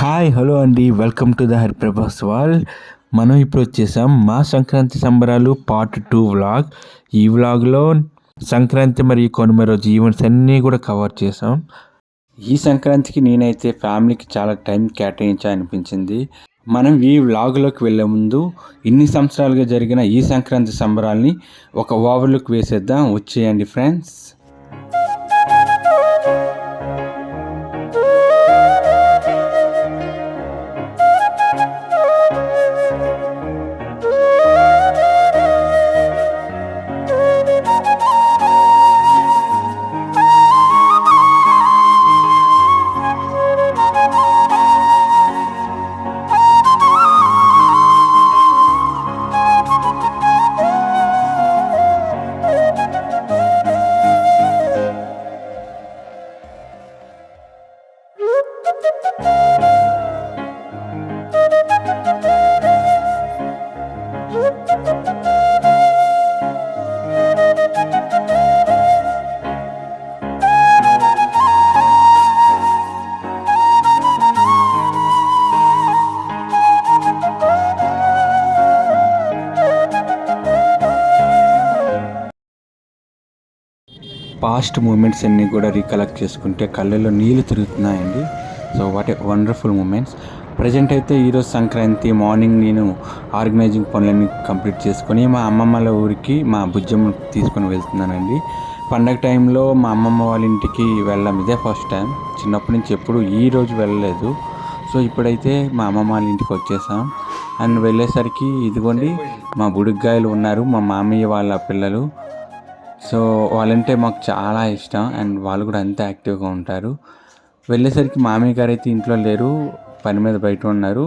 Hi hello అండి welcome to the Hariprabhas wall మనం ఇప్పుడు వచ్చేసాం మా సంక్రాంతి సంబరాలు పార్ట్ టూ వ్లాగ్ ఈ వ్లాగ్లో సంక్రాంతి మరియు కనుమ రోజు ఈవెంట్స్ అన్నీ కూడా కవర్ చేసాం. ఈ సంక్రాంతికి నేనైతే ఫ్యామిలీకి చాలా టైం కేటాయించాలనిపించింది. మనం ఈ వ్లాగ్లోకి వెళ్ళే ముందు ఇన్ని సంవత్సరాలుగా జరిగిన ఈ సంక్రాంతి సంబరాల్ని ఒక ఓవర్లుక్ వేసేద్దాం. వచ్చేయండి ఫ్రెండ్స్ పాస్ట్ మూమెంట్స్ అన్నీ కూడా రీకలెక్ట్ చేసుకుంటే కళ్ళల్లో నీళ్ళు తిరుగుతున్నాయండి. So what a wonderful moments present అయితే ఈరోజు సంక్రాంతి మార్నింగ్ నేను ఆర్గనైజింగ్ పనులన్నీ కంప్లీట్ చేసుకొని మా అమ్మమ్మల ఊరికి మా బుజ్జమ్మ తీసుకొని వెళ్తున్నానండి. పండగ టైంలో మా అమ్మమ్మ వాళ్ళ ఇంటికి వెళ్ళాం ఇదే ఫస్ట్ టైం చిన్నప్పటి నుంచి ఎప్పుడు ఈ రోజు వెళ్ళలేదు. సో ఇప్పుడైతే మా అమ్మమ్మ వాళ్ళ ఇంటికి వచ్చేసాం. అండ్ వెళ్ళేసరికి ఇదిగోండి మా బుడిగాయలు ఉన్నారు మా మామయ్య వాళ్ళ పిల్లలు. సో వాళ్ళంటే మాకు చాలా ఇష్టం అండ్ వాళ్ళు కూడా అంతే యాక్టివ్గా ఉంటారు. వెళ్ళేసరికి మామయ్య గారు అయితే ఇంట్లో లేరు పని మీద బయట ఉన్నారు.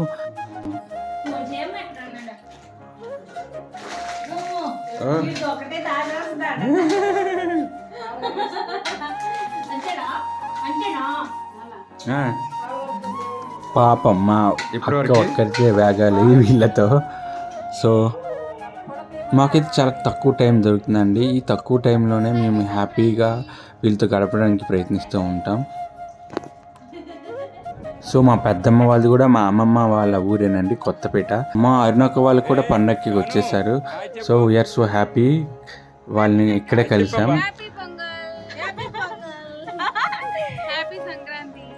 పాపం మా అక్క ఒక్కరికే వేగాలి వీళ్ళతో. సో మాకైతే చాలా తక్కువ టైం దొరుకుతుందండి. ఈ తక్కువ టైంలోనే మేము హ్యాపీగా వీళ్ళతో గడపడానికి ప్రయత్నిస్తూ ఉంటాం. సో మా పెద్దమ్మ వాళ్ళు కూడా మా అమ్మమ్మ వాళ్ళ ఊరేనండి కొత్తపేట. మా అరుణక్క వాళ్ళు కూడా పండక్కి వచ్చేసారు. సో వీఆర్ సో హ్యాపీ వాళ్ళని ఇక్కడే కలిసాం.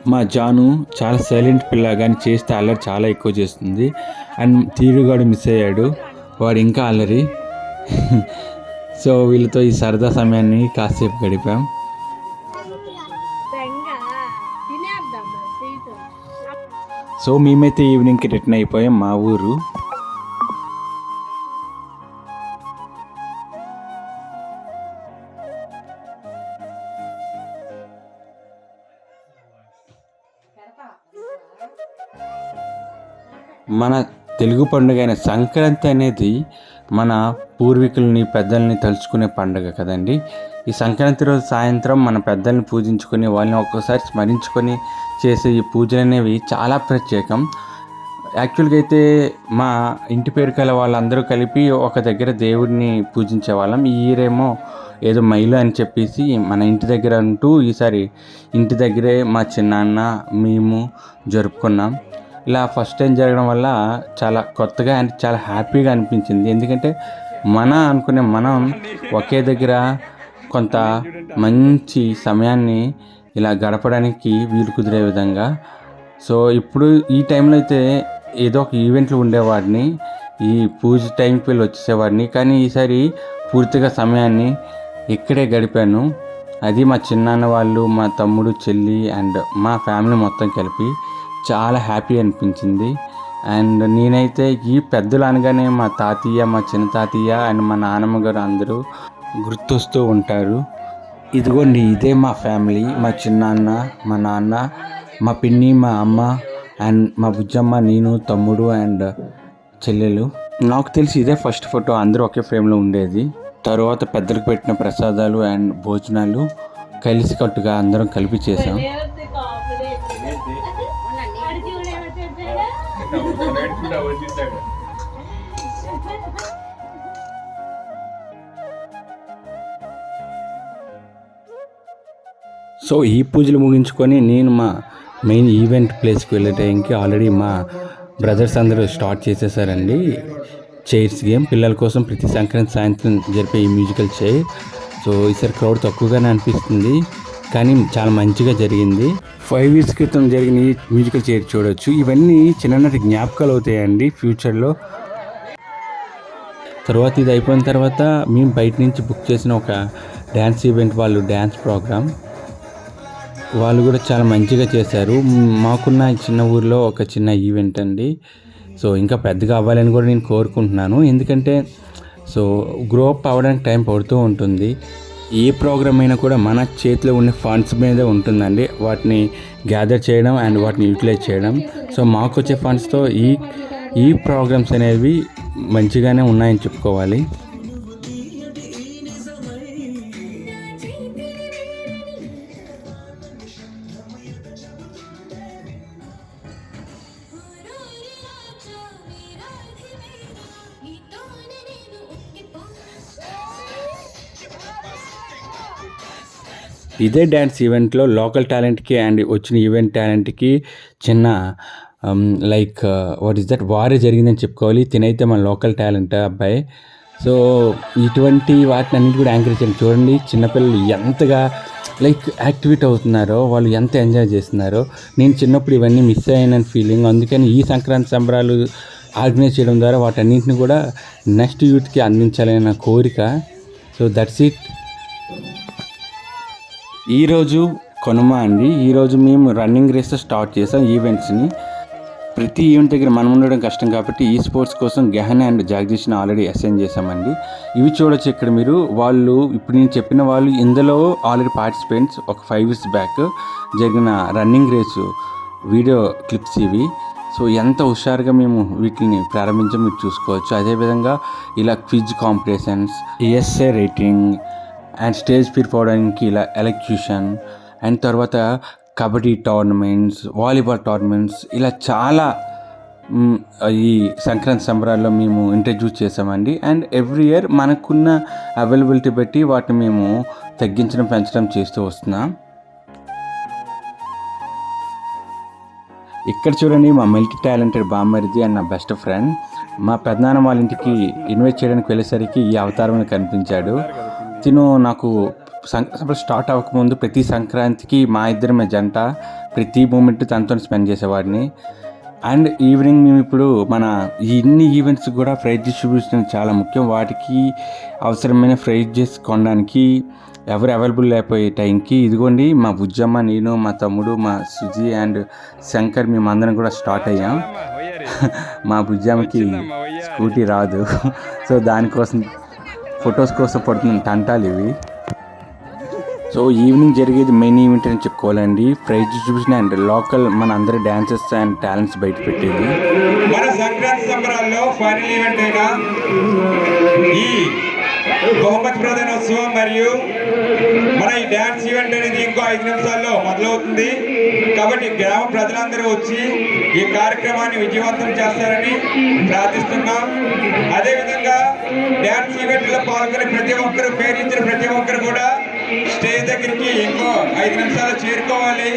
మా జాను చాలా సైలెంట్ పిల్ల కానీ చేస్తే అల్లరి చాలా ఎక్కువ చేస్తుంది. అండ్ తీరుగాడు మిస్ అయ్యాడు. వాడు ఇంకా అల్లరి. సో వీళ్ళతో ఈ సరదా సమయాన్ని కాసేపు గడిపాం. సో మేమైతే ఈవినింగ్కి రిటర్న్ అయిపోయాం మా ఊరు. మన తెలుగు పండుగ అయిన సంక్రాంతి అనేది మన పూర్వీకుల్ని పెద్దల్ని తలుచుకునే పండుగ కదండి. ఈ సంక్రాంతి రోజు సాయంత్రం మన పెద్దల్ని పూజించుకొని వాళ్ళని ఒక్కోసారి స్మరించుకొని చేసే ఈ పూజలు అనేవి చాలా ప్రత్యేకం. యాక్చువల్గా అయితే మా ఇంటి పేరు కల వాళ్ళందరూ కలిపి ఒక దగ్గర దేవుడిని పూజించే వాళ్ళం ఈ ఏదో మైలు అని చెప్పేసి మన ఇంటి దగ్గర అంటూ ఈసారి ఇంటి దగ్గరే మా చిన్నాన్న మేము జరుపుకున్నాం. ఇలా ఫస్ట్ టైం జరగడం వల్ల చాలా కొత్తగా అండ్ చాలా హ్యాపీగా అనిపించింది. ఎందుకంటే మన అనుకునే మనం ఒకే దగ్గర కొంత మంచి సమయాన్ని ఇలా గడపడానికి వీలు కుదిరే విధంగా. సో ఇప్పుడు ఈ టైంలో అయితే ఏదో ఒక ఈవెంట్లు ఉండేవాడిని. ఈ పూజ టైంకి వెళ్ళి వచ్చేసేవాడిని. కానీ ఈసారి పూర్తిగా సమయాన్ని ఇక్కడే గడిపాను. అది మా చిన్నాన్న వాళ్ళు మా తమ్ముడు చెల్లి అండ్ మా ఫ్యామిలీ మొత్తం కలిపి చాలా హ్యాపీ అనిపించింది. అండ్ నేనైతే ఈ పెద్దలు అనగానే మా తాతయ్య మా చిన్న తాతయ్య అండ్ మా నాన్నమ్మ గారు అందరూ గుర్తొస్తూ ఉంటారు. ఇదిగోండి ఇదే మా ఫ్యామిలీ. మా చిన్నాన్న మా నాన్న మా పిన్ని మా అమ్మ అండ్ మా బుజ్జమ్మ నేను తమ్ముడు అండ్ చెల్లెలు. నాకు తెలిసి ఇదే ఫస్ట్ ఫోటో. అందరూ ఒకే ఫ్రేమ్లో ఉండేది. తర్వాత పెద్దలకు పెట్టిన ప్రసాదాలు అండ్ భోజనాలు కలిసికట్టుగా అందరం కలిపి చేసాం సో ఈ పూజలు ముగించుకొని నేను మా మెయిన్ ఈవెంట్ ప్లేస్కి వెళ్ళే టైంకి ఆల్రెడీ మా బ్రదర్స్ అందరూ స్టార్ట్ చేసేసారండి. Chairs game. పిల్లల కోసం ప్రతి సంక్రాంతి సాయంత్రం జరిపే ఈ మ్యూజికల్ చైర్. సో ఈసారి క్రౌడ్ తక్కువగానే అనిపిస్తుంది. కానీ చాలా మంచిగా జరిగింది. ఫైవ్ ఇయర్స్ క్రితం జరిగిన ఈ మ్యూజికల్ చైర్ చూడొచ్చు. ఇవన్నీ చిన్ననాటి జ్ఞాపకాలు అవుతాయండి ఫ్యూచర్లో. తర్వాత ఇది అయిపోయిన తర్వాత మేము బయట నుంచి బుక్ చేసిన ఒక డ్యాన్స్ ఈవెంట్ వాళ్ళు డ్యాన్స్ ప్రోగ్రామ్. వాళ్ళు కూడా చాలా మంచిగా చేశారు. మాకున్న చిన్న ఊర్లో ఒక చిన్న ఈవెంట్ అండి. సో ఇంకా పెద్దగా అవ్వాలని కూడా నేను కోరుకుంటున్నాను. ఎందుకంటే సో గ్రో అప్ అవ్వడానికి టైం పడుతూ ఉంటుంది. ఏ ప్రోగ్రామ్ అయినా కూడా మన చేతిలో ఉండే ఫండ్స్ మీద ఉంటుందండి. వాటిని గ్యాదర్ చేయడం అండ్ వాటిని యూటిలైజ్ చేయడం. సో మాకు వచ్చే ఫండ్స్తో ఈ ఈ ప్రోగ్రామ్స్ అనేవి మంచిగానే ఉన్నాయని చెప్పుకోవాలి. ఇదే డ్యాన్స్ ఈవెంట్లో లోకల్ టాలెంట్కి అండ్ వచ్చిన ఈవెంట్ టాలెంట్కి చిన్న లైక్ వాట్ ఈస్ దట్ వారే జరిగిందని చెప్పుకోవాలి. తినైతే మన లోకల్ టాలెంట్ అబ్బాయి? సో ఇటువంటి వాటిని అన్నిటి కూడా యాంకరేజ్ చేయండి. చూడండి చిన్నపిల్లలు ఎంతగా లైక్ యాక్టివేట్ అవుతున్నారో వాళ్ళు ఎంత ఎంజాయ్ చేస్తున్నారో. నేను చిన్నప్పుడు ఇవన్నీ మిస్ అయ్యానని ఫీలింగ్. అందుకని ఈ సంక్రాంతి సంబరాలు ఆర్గనైజ్ చేయడం ద్వారా వాటన్నింటిని కూడా నెక్స్ట్ యూత్కి అందించాలనే నా కోరిక. సో దట్స్ ఇట్ ఈరోజు కొనుమ అండి. ఈరోజు మేము రన్నింగ్ రేస్ స్టార్ట్ చేసాం ఈవెంట్స్ని ప్రతి ఈవెంట్ దగ్గర మనం ఉండడం కష్టం కాబట్టి ఈ స్పోర్ట్స్ కోసం గహన అండ్ జగదీష్ని ఆల్రెడీ అసైన్ చేశామండి. ఇవి చూడొచ్చు ఇక్కడ మీరు. వాళ్ళు ఇప్పుడు నేను చెప్పిన వాళ్ళు ఇందులో ఆల్రెడీ పార్టిసిపెంట్స్ ఒక ఫైవ్ ఇయర్స్ బ్యాక్ జరిగిన రన్నింగ్ రేసు వీడియో క్లిప్స్ ఇవి. సో ఎంత హుషారుగా మేము వీటిని ప్రారంభించాం మీరు చూసుకోవచ్చు. అదేవిధంగా ఇలా quiz competitions essay writing and stage fear పోవడానికి ఇలా ఎలక్ట్యూషన్ అండ్ తర్వాత కబడ్డీ టోర్నమెంట్స్ వాలీబాల్ టోర్నమెంట్స్ ఇలా చాలా ఈ సంక్రాంతి సంబరాల్లో మేము ఇంట్రడ్యూస్ చేసామండి అండ్ ఎవ్రీ ఇయర్ మనకున్న అవైలబిలిటీ బట్టి వాటిని మేము తగ్గించడం పెంచడం చేస్తూ వస్తున్నాం. ఇక్కడ చూడండి మా మల్టీ టాలెంటెడ్ బామ్మరిది అండ్ నా బెస్ట్ ఫ్రెండ్. మా పెద్దనాన్న వాళ్ళ ఇంటికి ఇన్వైట్ చేయడానికి వెళ్ళేసరికి ఈ అవతారంలో కనిపించాడు. తిను నాకు సంక్రాంతి స్టార్ట్ అవ్వకముందు ప్రతి సంక్రాంతికి మా ఇద్దరమే జంట ప్రతి మూమెంట్ తనతో స్పెండ్ చేసేవాడిని. అండ్ ఈవినింగ్ మేము ఇప్పుడు మన ఇన్ని ఈవెంట్స్ కూడా ప్రైజ్ డిస్ట్రిబ్యూషన్ చాలా ముఖ్యం. వాటికి అవసరమైన ప్రైజెస్ కొనడానికి ఎవరు అవైలబుల్ లేకపోయే టైంకి ఇదిగోండి మా బుజ్జమ్మ నేను మా తమ్ముడు మా సుజీ అండ్ శంకర్ మేమందరం కూడా స్టార్ట్ అయ్యాం. మా బుజ్జమ్మకి స్కూటీ రాదు. సో దానికోసం ఫొటోస్ కోసం పడుతున్న తంటాలు ఇవి. సో ఈవినింగ్ జరిగేది మెయిన్ ఈవెంట్ అని చెప్పుకోవాలండి. ప్రైజ్ చూసిన అండ్ లోకల్ మన అందరి డాన్సెస్ అండ్ టాలెంట్స్ బయట పెట్టేది. మన సంక్రాంతి సంబరాల్లో ఫైనల్ ఈవెంట్ ఈ బహుమతి ప్రధానోత్సవం మరియు మన ఈ డ్యాన్స్ ఈవెంట్ అనేది ఇంకో ఐదు నిమిషాల్లో మొదలవుతుంది. కాబట్టి గ్రామ ప్రజలందరూ వచ్చి ఈ కార్యక్రమాన్ని విజయవంతం చేస్తారని ప్రార్థిస్తున్నాం. అదేవిధంగా డ్యాన్స్ ఈవెంట్లో పాల్గొనే ప్రతి ఒక్కరు పేరించిన ప్రతి ఒక్కరు కూడా స్టేజ్ దగ్గరికి ఇంకో ఐదు నిమిషాలు చేరుకోవాలి.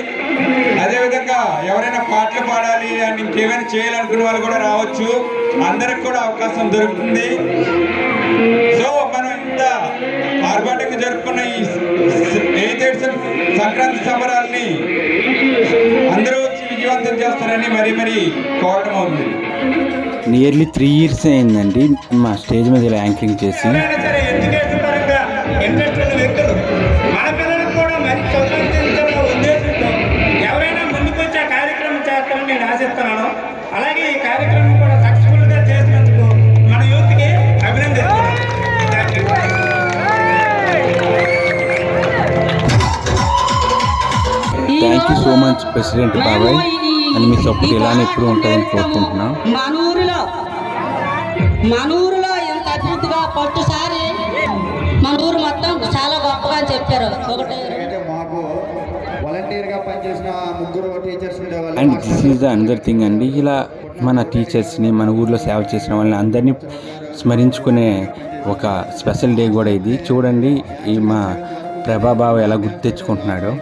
అదేవిధంగా ఎవరైనా పాటలు పాడాలి అండ్ ఇంకేమైనా చేయాలనుకునే వాళ్ళు కూడా రావచ్చు. అందరికి కూడా అవకాశం దొరుకుతుంది. సో మనం ఇంత ఆర్భాటంగా జరుపుకున్న ఈ ఎయిత్ సంక్రాంతి సంబరాల్ని అందరూ వచ్చి విజయవంతం చేస్తారని మరీ మరీ కోరడం అవుతుంది. నియర్లీ త్రీ ఇయర్స్ అయిందండి. మా స్టేజ్ మీద ఇలా యాంకరింగ్ చేసి. అలాగే ఈ కార్యక్రమం కూడా సక్సెస్ఫుల్గా చేసినందుకు మన యూత్కి thank you so much president బాబాయ్ అండ్ మీ సపోర్ట్ ఇలానే ఎప్పుడు ఉంటుందని కోరుకుంటున్నాం. మన ఊరిలో ఇంత అద్భుతంగా పట్టుసారి మన ఊరు మొత్తం చాలా గొప్పగా చెప్పారు. ఒకటి and this is the under thing అండి ఇలా మన టీచర్స్ని మన ఊర్లో సేవ చేసిన వాళ్ళని అందరినీ స్మరించుకునే ఒక స్పెషల్ డే కూడా ఇది. చూడండి ఈ మా ప్రభాబావ ఎలా గుర్తు తెచ్చుకుంటున్నాడో.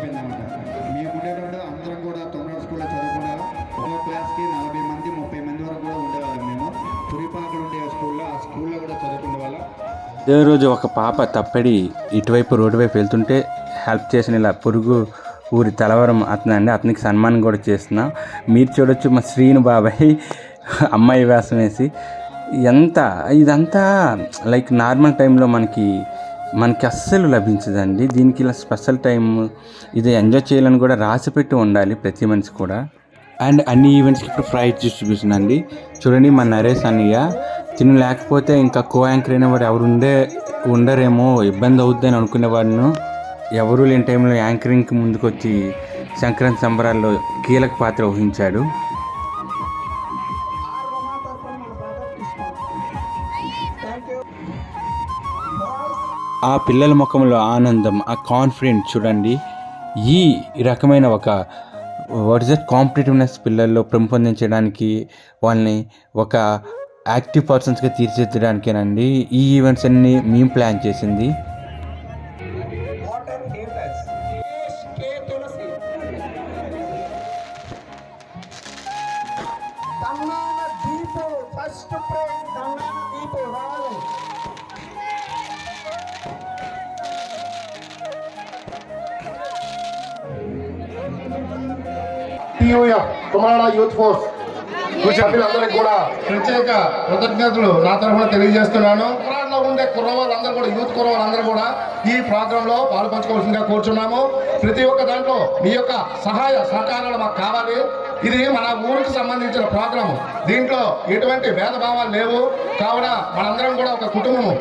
ఇదే రోజు ఒక పాప తప్పడి ఇటువైపు రోడ్డు వైపు వెళ్తుంటే హెల్ప్ చేసిన ఇలా పొరుగు ఊరి తలవరం అతను అండి అతనికి సన్మానం కూడా చేస్తున్నాం. మీరు చూడొచ్చు మా శ్రీను బాబాయ్ అమ్మాయి వేసం వేసి. ఎంత ఇదంతా లైక్ నార్మల్ టైంలో మనకి మనకి అస్సలు లభించదండి. దీనికి ఇలా స్పెషల్ టైం ఇది ఎంజాయ్ చేయాలని కూడా రాసిపెట్టి ఉండాలి ప్రతి మనిషి కూడా. అండ్ అన్ని ఈవెంట్స్కి ఇప్పుడు ప్రైజ్ డిస్ట్రిబ్యూషన్ అండి. చూడండి మా నరేష్ అన్నయ్య తిను లేకపోతే ఇంకా కో యాంకర్ అయిన ఎవరు ఉండే ఉండరేమో ఇబ్బంది అవుద్దని అనుకునేవాడిను ఎవరు లేని టైంలో యాంకరింగ్కి ముందుకొచ్చి సంక్రాంతి సంబరాల్లో కీలక పాత్ర వహించాడు. ఆ పిల్లల ముఖంలో ఆనందం ఆ కాన్ఫిడెంట్ చూడండి. ఈ రకమైన ఒక వాట్ ఇస్ దట్ కాంపిటేటివ్నెస్ పిల్లల్లో పెంపొందించడానికి వాళ్ళని ఒక యాక్టివ్ పర్సన్స్గా తీర్చిదిద్దడానికేనండి. ఈ ఈవెంట్స్ అన్ని మేము ప్లాన్ చేసింది. టీయూఎఫ్ కుమారా యూత్ ఫోర్స్ సభ్యులందరికీ కూడా ప్రత్యేక కృతజ్ఞతలు. నా తరఫున తెలియజేస్తున్నాను. కుర్రాళ్ళలో ఉండే కుర్రవాళ్ళందరూ కూడా యూత్ కుర్రవాళ్ళందరూ కూడా ఈ ప్రోగ్రామ్లో పాల్పంచుకోవాల్సిందిగా కోరుచున్నాము. ప్రతి ఒక్క దాంట్లో మీ యొక్క సహాయ సహకారాలు మాకు కావాలి. ఇది మన ఊరికి సంబంధించిన ప్రోగ్రామ్ దీంట్లో ఎటువంటి భేదభావాలు లేవు. కావున మనందరం కూడా ఒక కుటుంబము.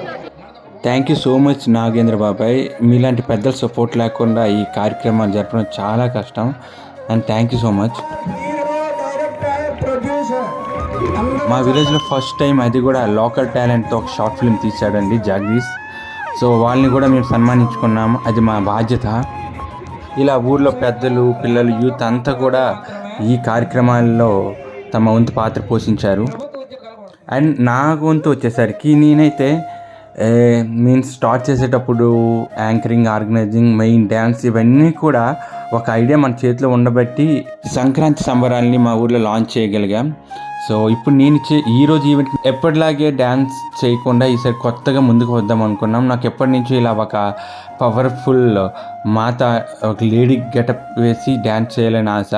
Thank you so much Nagendra బాబాయ్. మీలాంటి పెద్దల సపోర్ట్ లేకుండా ఈ కార్యక్రమాలు జరపడం చాలా కష్టం. And thank you so much మా విలేజ్లో ఫస్ట్ టైం అది కూడా లోకల్ టాలెంట్తో ఒక షార్ట్ ఫిల్మ్ తీశాడండి జగదీష్ సో వాళ్ళని కూడా మేము సన్మానించుకున్నాము అది మా బాధ్యత. ఇలా ఊర్లో పెద్దలు పిల్లలు యూత్ అంతా కూడా ఈ కార్యక్రమాల్లో తమ వంతు పాత్ర పోషించారు. అండ్ నా వంతు వచ్చేసరికి నేనైతే మీన్స్ నేను స్టార్ట్ చేసేటప్పుడు యాంకరింగ్ ఆర్గనైజింగ్ మెయిన్ డ్యాన్స్ ఇవన్నీ కూడా ఒక ఐడియా మన చేతిలో ఉండబట్టి సంక్రాంతి సంబరాల్ని మా ఊర్లో లాంచ్ చేయగలిగాం. సో ఇప్పుడు నేను చే ఈరోజు ఈవెంట్ ఎప్పటిలాగే డ్యాన్స్ చేయకుండా ఈసారి కొత్తగా ముందుకు వద్దాం అనుకున్నాం. నాకు ఎప్పటి నుంచో ఇలా ఒక పవర్ఫుల్ మాత ఒక లేడీ గెటప్ వేసి డ్యాన్స్ చేయాలని ఆశ.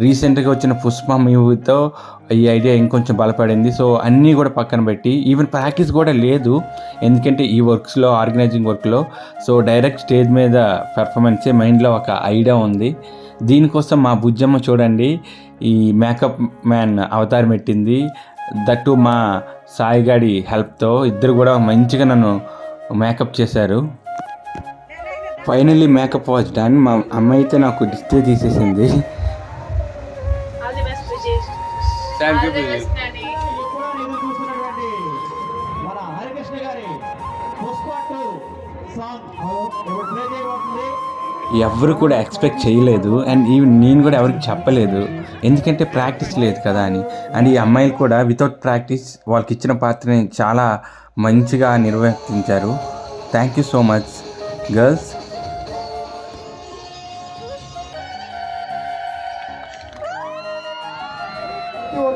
రీసెంట్గా వచ్చిన పుష్ప మూవీతో ఈ ఐడియా ఇంకొంచెం బలపడింది. సో అన్నీ కూడా పక్కన పెట్టి ఈవెన్ ప్రాక్టీస్ కూడా లేదు. ఎందుకంటే ఈ వర్క్స్లో ఆర్గనైజింగ్ వర్క్లో సో డైరెక్ట్ స్టేజ్ మీద పెర్ఫార్మెన్సే మైండ్లో ఒక ఐడియా ఉంది. దీనికోసం మా బుజ్జమ్మ చూడండి. ఈ మేకప్ మ్యాన్ అవతారం పెట్టింది. దట్టు మా సాయిగాడి హెల్ప్తో ఇద్దరు కూడా మంచిగా నన్ను మేకప్ చేశారు. Finally makeup watch done. మా అమ్మ అయితే నాకు డిస్ప్లే తీసేసింది. ఎవరు కూడా ఎక్స్పెక్ట్ చేయలేదు. అండ్ ఈవెన్ నేను కూడా ఎవరికి చెప్పలేదు. ఎందుకంటే ప్రాక్టీస్ లేదు కదా అని. అండ్ ఈ అమ్మాయిలు కూడా వితౌట్ ప్రాక్టీస్ వాళ్ళకి ఇచ్చిన పాత్రని చాలా మంచిగా నిర్వర్తించారు. Thank you so much girls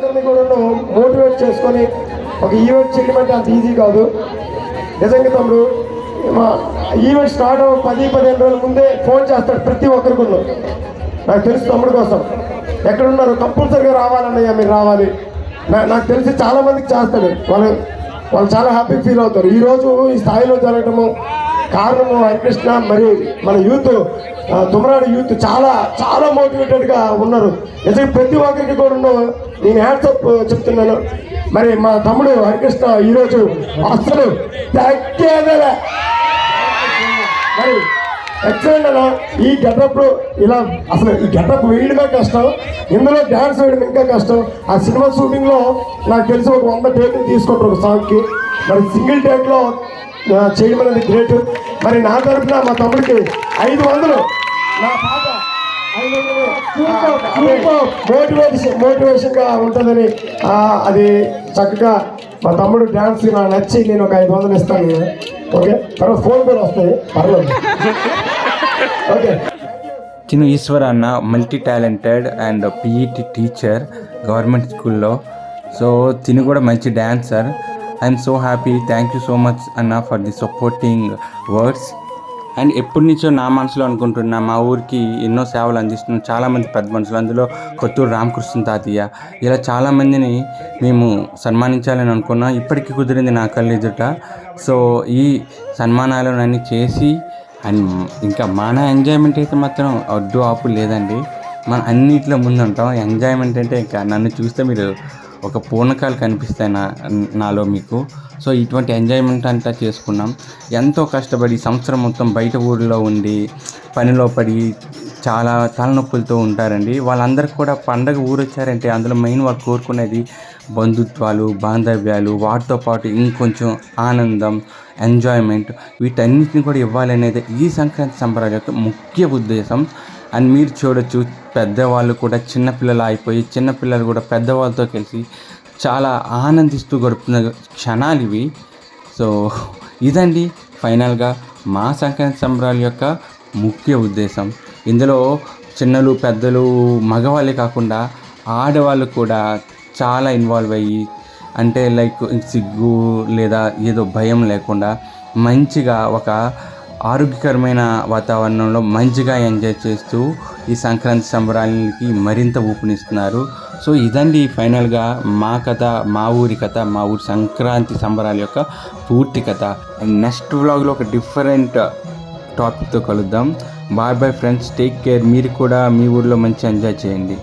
ప్రతి కూడా మోటివేట్ చేసుకొని ఒక ఈవెంట్ చేయడం అంత ఈజీ కాదు. నిజంగా తమ్ముడు మా ఈవెంట్ స్టార్ట్ అవ్వ పది పదిహేను రోజుల ముందే ఫోన్ చేస్తాడు ప్రతి ఒక్కరికి నాకు తెలుసు తమ్ముడు కోసం. ఎక్కడున్నారు కంపల్సరీగా రావాలన్నయ్య మీరు రావాలి. నా- నాకు తెలిసి చాలా మందికి చేస్తాడు. వాళ్ళు వాళ్ళు చాలా హ్యాపీ ఫీల్ అవుతారు. ఈరోజు ఈ స్థాయిలో జరగటము కారణము హరికృష్ణ మరి మన యూత్ ఆ, తుమరాడు యూత్ చాలా చాలా మోటివేటెడ్గా ఉన్నారు. నిజంగా ప్రతి ఒక్కరికి కూడా నేను హ్యాట్సప్ చెప్తున్నాను. మరి మా తమ్ముడు హరికృష్ణ ఈరోజు అసలు తగ్గేదలే మరి ఎక్సలెంట్. ఈ గెటప్ ఇలా అసలు ఈ గెటప్ వేయడమే కష్టం ఇందులో డ్యాన్స్ వేయడం ఇంకా కష్టం. ఆ సినిమా షూటింగ్లో నాకు తెలిసి ఒక వంద టేకులు తీసుకుంటారు ఒక సాంగ్కి. మరి సింగిల్ టేక్లో చేయడం అనేది గ్రేట్. మరి నా తరఫున మా తమ్ముడికి ఐదు వందలు. నా పాట మోటివేషన్ మోటివేషన్గా ఉంటుందని అది చక్కగా మా తమ్ముడు డ్యాన్స్ నాకు నచ్చి నేను ఒక ఐదు వందలు ఇస్తాను. ఓకే? తర్వాత ఫోన్ కూడా వస్తాయి. పర్లేదు. ఓకే. తిను ఈశ్వర్ అన్న multi talented and PET teacher government స్కూల్లో సో తిను కూడా మంచి dancer I'm so happy thank you so much అన్న for the supporting words and ఎప్పటి నుంచో నా మనసులో అనుకుంటున్నా మా ఊరికి ఎన్నో సేవలు అందిస్తున్న చాలామంది పెద్ద మనుషులు. అందులో కొత్తూరు రామకృష్ణ తాతయ్య. ఇలా చాలామందిని మేము సన్మానించాలని అనుకున్నాం. ఇప్పటికీ కుదిరింది నా కళ్ళు ఎదుట. సో ఈ సన్మానాలను చేసి అండ్ ఇంకా మన ఎంజాయ్మెంట్ అయితే మాత్రం అడ్డు ఆపు లేదండి. మనం అన్నిట్లో ముందుంటాం. ఎంజాయ్మెంట్ అంటే ఇంకా నన్ను చూస్తే మీరు ఒక పూర్ణకాలు కనిపిస్తాయి నా నాలో మీకు. సో ఇటువంటి ఎంజాయ్మెంట్ అంతా చేసుకున్నాం. ఎంతో కష్టపడి సంవత్సరం మొత్తం బయట ఊరిలో ఉండి పనిలో పడి చాలా తలనొప్పులతో ఉంటారండి. వాళ్ళందరికీ కూడా పండగ ఊరు వచ్చారంటే అందులో మెయిన్ వాళ్ళు కోరుకునేది బంధుత్వాలు బాంధవ్యాలు వాటితో పాటు ఇంకొంచెం ఆనందం ఎంజాయ్మెంట్. వీటన్నిటిని కూడా ఇవ్వాలనేది ఈ సంక్రాంతి సంబరాల యొక్క ముఖ్య ఉద్దేశం. అండ్ మీరు చూడొచ్చు పెద్దవాళ్ళు కూడా చిన్నపిల్లలు అయిపోయి చిన్నపిల్లలు కూడా పెద్దవాళ్ళతో కలిసి చాలా ఆనందిస్తూ గడుపుతున్న క్షణాలు ఇవి. సో ఇదండి ఫైనల్గా మా సంక్రాంతి సంబరాల యొక్క ముఖ్య ఉద్దేశం. ఇందులో చిన్నలు పెద్దలు మగవాళ్ళే కాకుండా ఆడవాళ్ళు కూడా చాలా ఇన్వాల్వ్ అయ్యి అంటే లైక్ సిగ్గు లేదా ఏదో భయం లేకుండా మంచిగా ఒక ఆరోగ్యకరమైన వాతావరణంలో మంచిగా ఎంజాయ్ చేస్తూ ఈ సంక్రాంతి సంబరాలకి మరింత ఊపునిస్తున్నారు. సో ఇదండి ఫైనల్గా మా కథ మా ఊరి కథ మా ఊరి సంక్రాంతి సంబరాల యొక్క పూర్తి కథ. నెక్స్ట్ వ్లాగ్లో ఒక డిఫరెంట్ టాపిక్తో కలుద్దాం. Bye bye friends take care. మీరు కూడా మీ ఊర్లో మంచి ఎంజాయ్ చేయండి.